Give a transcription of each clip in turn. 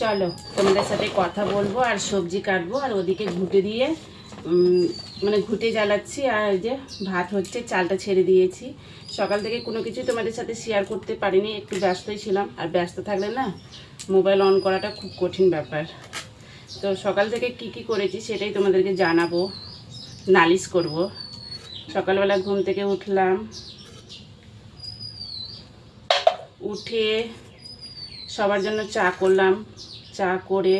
চলো, তোমাদের সাথে কথা বলব আর সবজি কাটবো আর ওদিকে ঘুটে দিয়ে মানে ঘুটে জ্বালাচ্ছি আর যে ভাত হচ্ছে, চালটা ছেড়ে দিয়েছি। সকাল থেকে কোনো কিছু তোমাদের সাথে শেয়ার করতে পারিনি, একটু ব্যস্তই ছিলাম। আর ব্যস্ত থাকলে না মোবাইল অন করাটা খুব কঠিন ব্যাপার। তো সকাল থেকে কি কি করেছি সেটাই তোমাদেরকে জানাব, নালিশ করব। সকালবেলা ঘুম থেকে উঠলাম, উঠে সবার জন্য চা করলাম। চা করে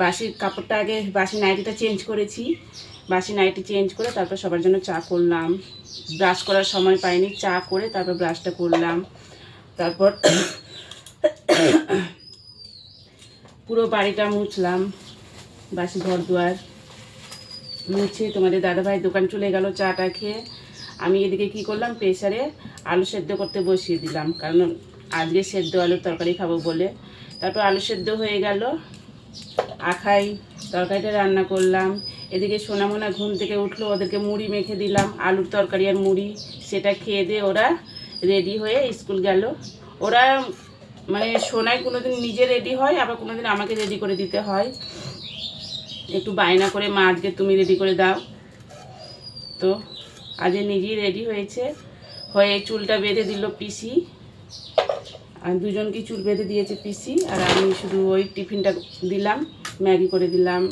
বাসি কাপড়টা আগে বাসি নাইটিটা চেঞ্জ করেছি। বাসি নাইটি চেঞ্জ করে তারপর সবার জন্য চা করলাম। ব্রাশ করার সময় পাইনি, চা করে তারপর ব্রাশটা করলাম। তারপর পুরো বাড়িটা মুছলাম, বাসি ঘর দুয়ার মুছে তোমাদের দাদাভাই দোকান চলে গেল চাটা খেয়ে। আমি এদিকে কি করলাম, প্রেসারে আলু সেদ্ধ করতে বসিয়ে দিলাম। কারণ আজকে সেদ্ধ আলুর তরকারি খাব বলে। তারপর আলু সেদ্ধ হয়ে গেল। আখাই তরকারিটা রান্না করলাম। এদিকে সোনামোনা ঘুম থেকে উঠল, ওদেরকে মুড়ি মেখে দিলাম, আলুর তরকারি আর মুড়ি। সেটা খেয়ে দিয়ে ওরা রেডি হয়ে স্কুল গেল। ওরা মানে সোনায় কোনোদিন নিজে রেডি হয়, আবার কোনোদিন আমাকে রেডি করে দিতে হয়। একটু বায়না করে, মা, আজকে তুমি রেডি করে দাও। তো আজকে নিজেই রেডি হয়েছে। হয়ে চুলটা বেঁধে দিল পিসি। আর দুজনকে চুল বেঁধে দিয়েছে পিসি, আর আমি শুধু ওই টিফিনটা দিলাম, ম্যাগি করে দিলাম,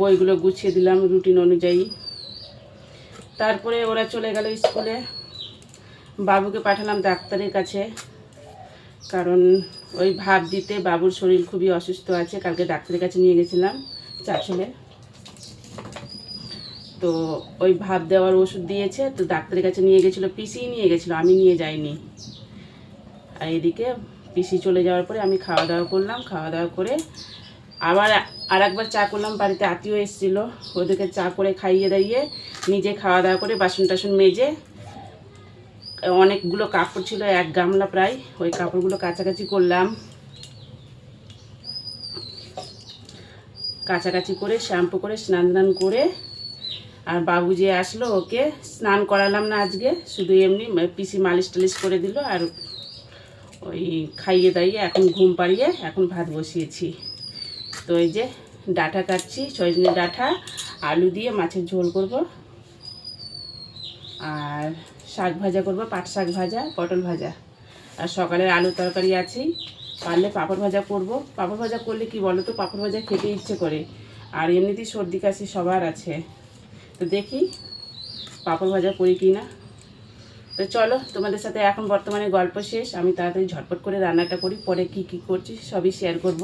বইগুলো গুছিয়ে দিলাম রুটিন অনুযায়ী। তারপরে ওরা চলে গেল স্কুলে। বাবুকে পাঠালাম ডাক্তারের কাছে, কারণ ওই ভাব দিতে বাবুর শরীর খুবই অসুস্থ আছে, কালকে ডাক্তারের কাছে নিয়ে গেছিলাম চাচলে তো ওই ভাব দেওয়ার ওষুধ দিয়েছে, তো ডাক্তারের কাছে নিয়ে গেছিল পিসি নিয়ে গেছিল, আমি নিয়ে যাইনি। আর এদিকে পিসি চলে যাওয়ার পরে আমি খাওয়া দাওয়া করলাম খাওয়া দাওয়া করে আবার আর একবার চা করলাম, বাড়িতে আত্মীয় এসেছিল। ওদেরকে চা করে খাইয়ে দাইয়ে নিজে খাওয়া দাওয়া করে বাসন টাসন মেজে, অনেকগুলো কাপড় ছিল, এক গামলা প্রায়, ওই কাপড়গুলো কাছাকাছি করলাম। কাছাকাছি করে শ্যাম্পু করে স্নান টান করে আর বাবু যে আসলো, ওকে স্নান করালাম না আজকে, শুধু এমনি পিসি মালিশ টালিশ করে দিল আর ওই খাইয়ে দাইয়ে এখন ঘুম পাড়িয়ে এখন ভাত বসিয়েছি। তো এই যে ডাঁটা কাটছি, সজনে ডাঁটা, আলু দিয়ে মাছের ঝোল করব। আর শাক ভাজা করব, পাট শাক ভাজা, পটল ভাজা। আর সকালের আলু তরকারি আছেই, পারলে পাঁপড় ভাজা করব। পাঁপড় ভাজা করলে কি বলো তো পাঁপড় ভাজা খেতে ইচ্ছে করে। আর এমনিতেই সর্দি কাশি সবার আছে। তো দেখি পাঁপড় ভাজা করি কি না তো চলো, তোমাদের সাথে এখন বর্তমানে গল্প শেষ। আমি তাড়াতাড়ি ঝটপট করে রান্নাটা করি, পরে কি কি করছি সবই শেয়ার করব।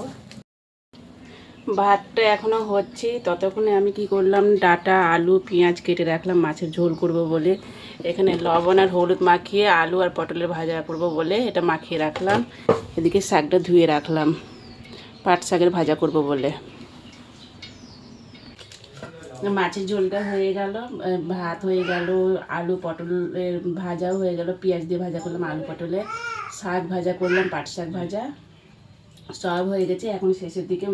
ভাতটা এখনও হচ্ছে, ততক্ষণে আমি কি করলাম, ডাটা, আলু, পেঁয়াজ কেটে রাখলাম, মাছের ঝোল করব বলে। এখানে লবণ আর হলুদ মাখিয়ে আলু আর পটলের ভাজা করব বলে, এটা মাখিয়ে রাখলাম। এদিকে শাকটা ধুয়ে রাখলাম। পাট শাকের ভাজা করব বলে। মাছের ঝোলটা হয়ে গেল ভাত হয়ে গেল, আলু পটলের ভাজাও হয়ে গেল, পেঁয়াজ দিয়ে ভাজা করলাম আলু পটলে, শাক ভাজা করলাম, পাট শাক ভাজা, সব হয়ে গেছে, এখন শেষের দিকে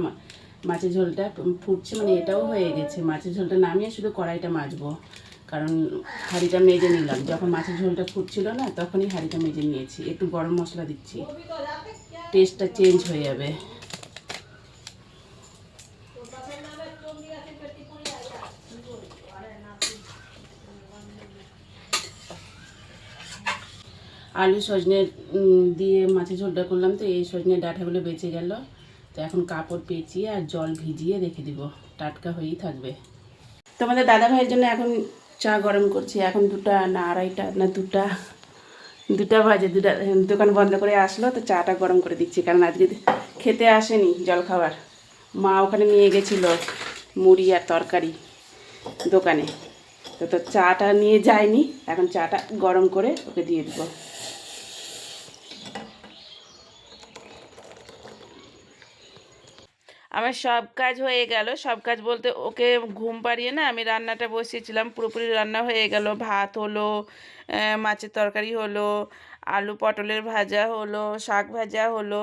মাছের ঝোলটা ফুটছে মানে এটাও হয়ে গেছে, মাছের ঝোলটা নামিয়ে শুধু কড়াইটা মাজবো, কারণ হাঁড়িটা মেজে নিলাম, যখন মাছের ঝোলটা ফুটছিল না, তখনই হাঁড়িটা মেজে নিয়েছি, একটু গরম মশলা দিচ্ছি টেস্টটা চেঞ্জ হয়ে যাবে। আলু সজনে দিয়ে মাছের ঝোলটা করলাম তো, এই সজনে ডাঁটাগুলো বেঁচে গেল। তো এখন কাপড় পেঁচিয়ে আর জল ভিজিয়ে রেখে দিব। টাটকা হয়েই থাকবে। তোমাদের দাদা ভাইয়ের জন্য এখন চা গরম করছি। এখন দুটা না আড়াইটা, না দুটা দুটা বাজে। দুটা, দোকান বন্ধ করে আসলো, তো চাটা গরম করে দিচ্ছি। কারণ আজকে খেতে আসেনি জল খাবার। মা ওখানে নিয়ে গেছিল মুড়ি আর তরকারি দোকানে। তো তো চাটা নিয়ে যায়নি। এখন চাটা গরম করে ওকে দিয়ে দেবো। আমার সব কাজ হয়ে গেল। সব কাজ বলতে ওকে ঘুম পাড়িয়ে না আমি রান্নাটা বসিয়েছিলাম। পুরোপুরি রান্না হয়ে গেল। ভাত হলো মাছের তরকারি হলো আলু পটলের ভাজা হলো, শাক ভাজা হলো,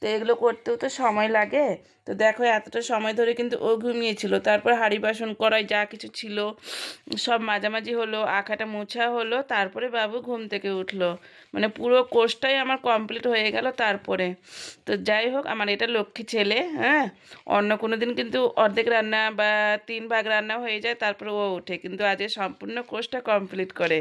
তো এগুলো করতেও তো সময় লাগে। তো দেখো এতটা সময় ধরে কিন্তু ও ঘুমিয়েছিল। তারপর হাঁড়ি বাসন করাই যা কিছু ছিল, সব মাঝামাঝি হলো, আঁখাটা মোছা হলো, তারপরে বাবু ঘুম থেকে উঠল। মানে পুরো কোর্সটাই আমার কমপ্লিট হয়ে গেল তারপরে। তো যাই হোক, আমার এটা লক্ষ্মী ছেলে হ্যাঁ? অন্য কোনো দিন কিন্তু অর্ধেক রান্না বা তিন ভাগ রান্না হয়ে যায়, তারপরে ও ওঠে। কিন্তু আজকে সম্পূর্ণ কোর্সটা কমপ্লিট করে।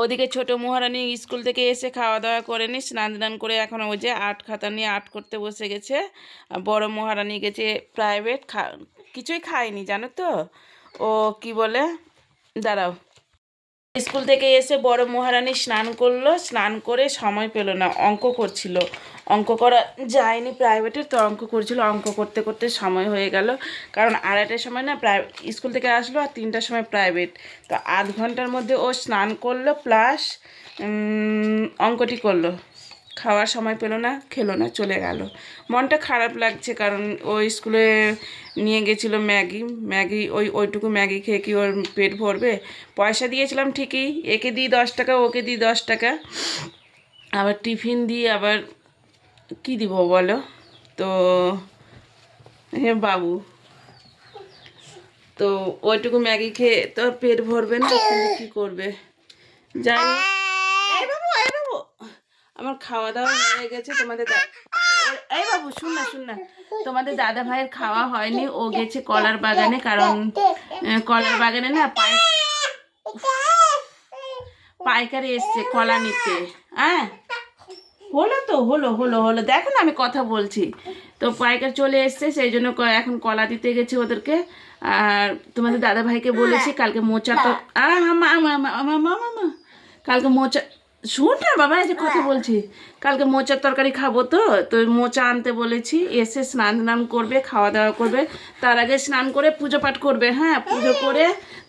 ওদিকে ছোট মহারানী স্কুল থেকে এসে খাওয়া দাওয়া করে নি স্নান টান করে এখন ওই যে আর্ট খাতা নিয়ে আর্ট করতে বসে গেছে। বড় মহারানী গেছে প্রাইভেট খা কিছুই খায়নি, জানো তো? ও কি বলে? দাঁড়াও। স্কুল থেকে এসে বড় মহারানী স্নান করল, স্নান করে সময় পেল না, অঙ্ক করছিল। অঙ্ক করা যায়নি প্রাইভেটের তো অঙ্ক করছিল, অঙ্ক করতে করতে সময় হয়ে গেল। কারণ আড়াইটার সময় না প্রাই স্কুল থেকে আসলো আর তিনটার সময় প্রাইভেট তো আধ ঘণ্টার মধ্যে ও স্নান করল প্লাস অঙ্কটি করল। খাওয়ার সময় পেল না, খেলো না, চলে গেল। মনটা খারাপ লাগছে কারণ ওই স্কুলে নিয়ে গেছিল ম্যাগি। ম্যাগি, ওই, ওইটুকু ম্যাগি খেয়ে কি ওর পেট ভরবে? পয়সা দিয়েছিলাম ঠিকই, একে দিই দশ টাকা, ওকে দিই দশ টাকা। আবার টিফিন দিই আবার কি দিব বলো? তো হ্যাঁ বাবু, তো ওইটুকু ম্যাগি খেয়ে তো পেট ভরবে না কী করবে? জানি আমার খাওয়া দাওয়া হয়ে গেছে তোমাদের এই বাবু শুন না শুন না। তোমাদের দাদা ভাইয়ের খাওয়া হয়নি ও গেছে কলার বাগানে কারণ কলার বাগানে না পাই পাইকারি এসছে কলা নিতে। হ্যাঁ? হলো তো হলো হলো হলো। দেখো না আমি কথা বলছি। তো পাইকার চলে এসছে সেই জন্য এখন কলা দিতে গেছি ওদেরকে। আর তোমাদের দাদা ভাইকে বলেছি কালকে মোচা তো আ, আমা, আমা। কালকে মোচা শুন না বাবা এই যে কথা বলছি। কালকে মোচার তরকারি খাব তো তো মোচা আনতে বলেছি এসে স্নান টান করবে খাওয়া দাওয়া করবে তার আগে স্নান করে পুজো পাঠ করবে হ্যাঁ পুজো করে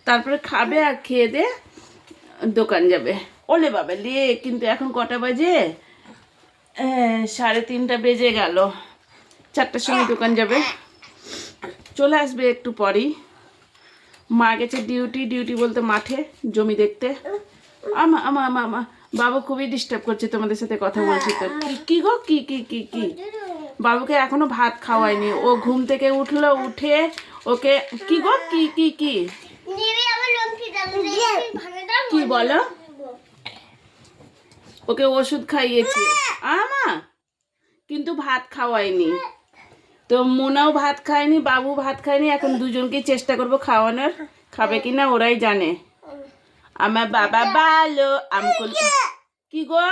তারপরে খাবে আর খেয়ে দে দোকান যাবে। ওলে বাবা লে কিন্তু এখন কটা বাজে? সাড়ে তিনটা বেজে গেল। চারটার সময় দোকান যাবে। চলে আসবে একটু পরেই। মা গেছে ডিউটি ডিউটি বলতে মাঠে জমি দেখতে। আমা আমা আমা আমা। বাবু খুবই ডিস্টার্ব করছে তোমাদের সাথে কথা বলছি তো। কি- কি গো? কি কি কি কি? বাবুকে এখনও ভাত খাওয়ায়নি। ও ঘুম থেকে উঠল উঠে ওকে কি গো? কি কি কি? কি বলো? ওকে ওষুধ খাইয়েছি। আমা কিন্তু ভাত খাওয়াইনি তো মোনাও ভাত খায়নি বাবু ভাত খায়নি এখন দুজনকে চেষ্টা করব খাওয়ানোর। খাবে কি না ওরাই জানে। আমার বাবা ভালো আমকুল কি? গো?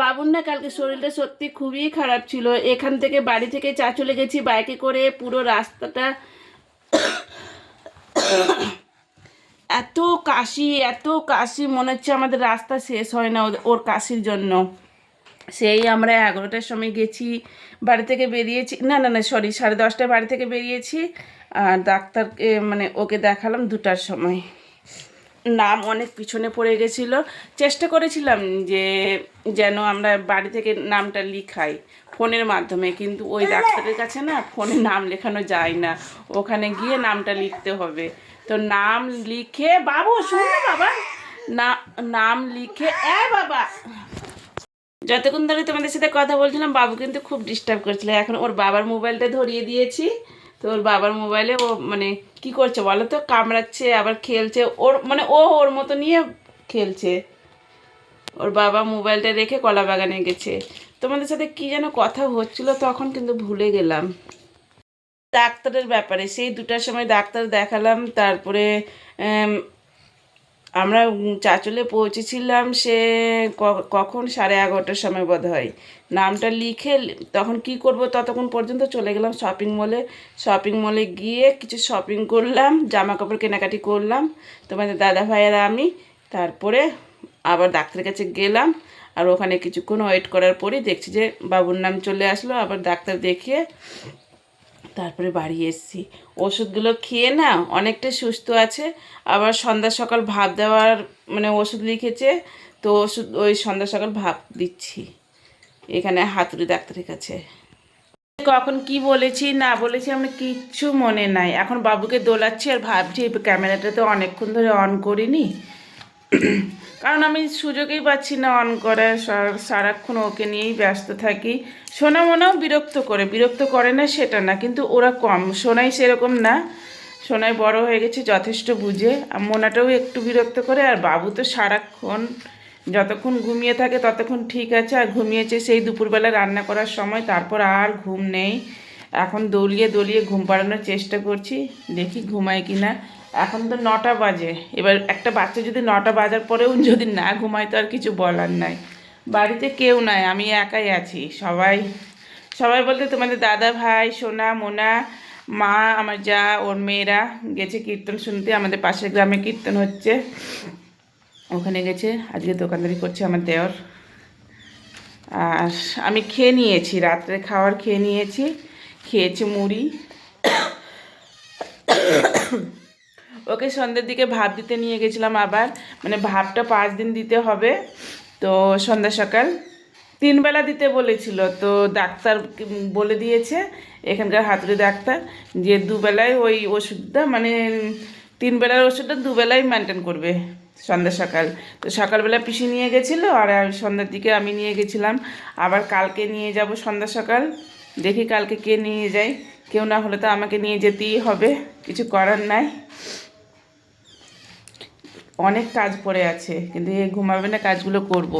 বাবুর না কালকে শরীরটা সত্যি খুবই খারাপ ছিল। এখান থেকে বাড়ি থেকে চা চলে গেছি বাইকে করে পুরো রাস্তাটা এত কাশি এত কাশি মনে হচ্ছে আমাদের রাস্তা শেষ হয় না ওর কাশির জন্য। সেই আমরা এগারোটার সময় গেছি বাড়ি থেকে বেরিয়েছি না না না সরি সাড়ে দশটায় বাড়ি থেকে বেরিয়েছি আর ডাক্তারকে মানে ওকে দেখালাম দুটার সময়। নাম অনেক পিছনে পড়ে গেছিল। চেষ্টা করেছিলাম যে যেন আমরা বাড়ি থেকে নামটা লিখাই ফোনের মাধ্যমে, কিন্তু ওই ডাক্তারের কাছে না ফোনে নাম লেখানো যায় না। ওখানে গিয়ে নামটা লিখতে হবে। তো নাম লিখে, বাবু, শুন না বাবা। না, নাম লিখে, এ বাবা। যতক্ষণ ধরে তোমাদের সাথে কথা বলছিলাম, বাবু কিন্তু খুব ডিস্টার্ব করছিল। এখন ওর বাবার মোবাইলটা ধরিয়ে দিয়েছি। তো ওর বাবার মোবাইলে ও মানে কি করছে বলো তো কামড়াচ্ছে, আবার খেলছে। ওর মানে ও ওর মতো নিয়ে খেলছে। ওর বাবা মোবাইলটা রেখে কলা বাগানে গেছে। তোমাদের সাথে কি যেন কথা হচ্ছিল, তখন কিন্তু ভুলে গেলাম। ডাক্তারের ব্যাপারে, সেই দুটার সময় ডাক্তার দেখালাম, তারপরে আমরা চাঁচলে পৌঁছেছিলাম সে কখন? সাড়ে এগারোটার সময় বোধ হয় নামটা লিখে তখন কি করব ততক্ষণ পর্যন্ত চলে গেলাম শপিং মলে শপিং মলে গিয়ে কিছু শপিং করলাম জামা কাপড় কেনাকাটি করলাম। তোমাদের দাদা ভাইয়েরা আমি, তারপরে আবার ডাক্তারের কাছে গেলাম। আর ওখানে কিছুক্ষণ ওয়েট করার পরই দেখছি যে বাবুর নাম চলে আসলো, আবার ডাক্তার দেখিয়ে তারপরে বাড়ি এসেছি। ওষুধগুলো খেয়ে না অনেকটা সুস্থ আছে। আবার সন্ধ্যা সকাল ভাব দেওয়ার মানে ওষুধ লিখেছে, তো ওষুধ ওই সন্ধ্যা সকাল ভাব দিচ্ছি। এখানে হাতুড়ি ডাক্তারের কাছে। কখন কি বলেছি, না বলেছি আমার কিচ্ছু মনে নাই। এখন বাবুকে দোলাচ্ছি আর ভাবছি ক্যামেরাটা তো অনেকক্ষণ ধরে অন করিনি। কারণ আমি সুযোগই পাচ্ছি না অন করে সারাক্ষণ ওকে নিয়েই ব্যস্ত থাকি। সোনা মোনাও বিরক্ত করে বিরক্ত করে না সেটা না, কিন্তু ওরা কম। সোনাই সেরকম না। সোনাই বড় হয়ে গেছে, যথেষ্ট বুঝে। আর মোনাটাও একটু বিরক্ত করে, আর বাবু তো সারাক্ষণ যতক্ষণ ঘুমিয়ে থাকে ততক্ষণ ঠিক আছে, আর ঘুমিয়েছে সেই দুপুরবেলা রান্না করার সময়, তারপর আর ঘুম নেই। এখন দলিয়ে দলিয়ে ঘুম পাড়ানোর চেষ্টা করছি, দেখি ঘুমায় কি না এখন তো নটা বাজে। এবার একটা বাচ্চা যদি নটা বাজার পরেও যদি না ঘুমায়, তো আর কিছু বলার নাই। বাড়িতে কেউ নাই, আমি একাই আছি। সবাই সবাই বলতে তোমাদের দাদা ভাই, সোনা, মোনা, মা, আমার যা, ওর মেয়েরা গেছে কীর্তন শুনতে, আমাদের পাশের গ্রামে কীর্তন হচ্ছে। ওখানে গেছে, আজকে দোকানদারি করছে আমার দেওর। আর আমি খেয়ে নিয়েছি, রাত্রে খাওয়ার খেয়ে নিয়েছি, খেয়েছি মুড়ি। ওকে সন্ধ্যের দিকে ভাব দিতে নিয়ে গেছিলাম আবার মানে ভাবটা পাঁচ দিন দিতে হবে। তো সন্ধ্যা সকাল তিনবেলা দিতে বলেছিল, তো ডাক্তার বলে দিয়েছে এখানকার হাতুড়ি ডাক্তার যে দুবেলায় ওই ওষুধটা মানে তিন বেলার ওষুধটা দুবেলায় মেনটেন করবে সন্ধ্যা সকাল। তো সকালবেলা পিসি নিয়ে গেছিল আর সন্ধ্যার দিকে আমি নিয়ে গেছিলাম। আবার কালকে নিয়ে যাব সন্ধ্যা সকাল, দেখি কালকে কে নিয়ে যায়। কেউ না হলে তো আমাকে নিয়ে যেতেই হবে, কিছু করার নাই। অনেক কাজ পড়ে আছে কিন্তু এ ঘুমাবে না কাজগুলো করব।